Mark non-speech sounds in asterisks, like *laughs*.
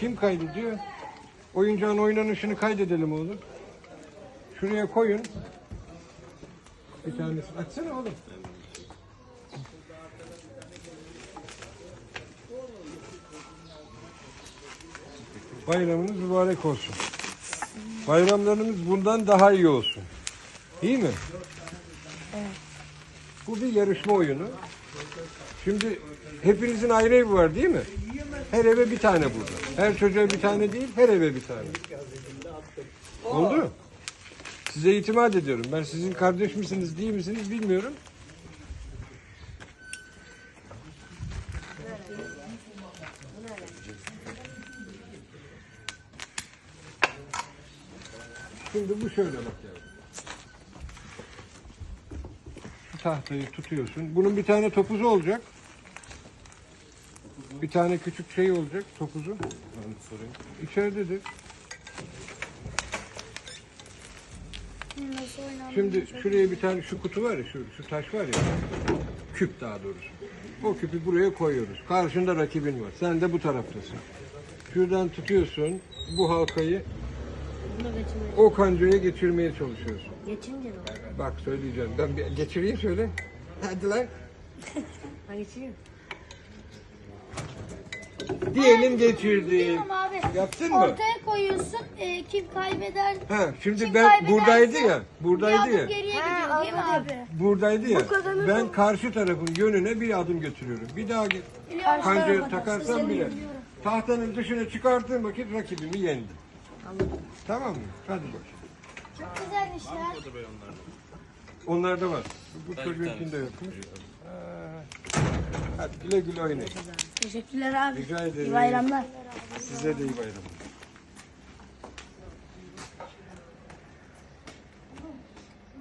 Kim kaydediyor? Oyuncağın oynanışını kaydedelim oğlum. Şuraya koyun. Bir tanesini açsana oğlum. Bayramınız mübarek olsun. Bayramlarımız bundan daha iyi olsun. İyi mi? Bu bir yarışma oyunu. Şimdi hepinizin ayrı evi var değil mi? Her eve bir tane burada. Her çocuğa bir tane değil, her eve bir tane. Oldu? Size itimat ediyorum. Ben sizin kardeş misiniz, değil misiniz bilmiyorum. Şimdi bu şöyle bak yavrum. Şu tahtayı tutuyorsun. Bunun bir tane topuzu olacak. Bir tane küçük şey olacak topuzu. İçeridedir. Nasıl oynandığını Şimdi çok- şuraya bir tane şu kutu var ya, şu, şu taş var ya, küp daha doğrusu. O küpü buraya koyuyoruz. Karşında rakibin var. Sen de bu taraftasın. Şuradan tutuyorsun bu halkayı Bunu geçirmeye. o kancaya geçirmeye çalışıyorsun. Geçince de olur. Bak söyleyeceğim. Ben bir geçireyim söyle. Hadi lan. *laughs* Ben geçireyim. Diyelim geçirdim. Biliyorum abi. Yaptın mı? Ortaya koyuyorsun. e, kim kaybeder? Ha, şimdi Kim ben kaybederse buradaydı ya. Buradaydı ya. geriye Ha, gidiyor değil mi abi? Buradaydı ya. Ben karşı tarafın yönüne bir adım götürüyorum. Bir daha Biliyorum. kancaya takarsam bile tahtanın dışına çıkarttığım vakit rakibimi yendim. Tamam mı? Hadi bak. Çok güzelmiş ya. Onlar da var. Bu çocuğunkinde yokmuş. Ha. Hadi güle güle oynayın. Teşekkürler abi. Rica ederim. İyi bayramlar. Size de iyi bayramlar.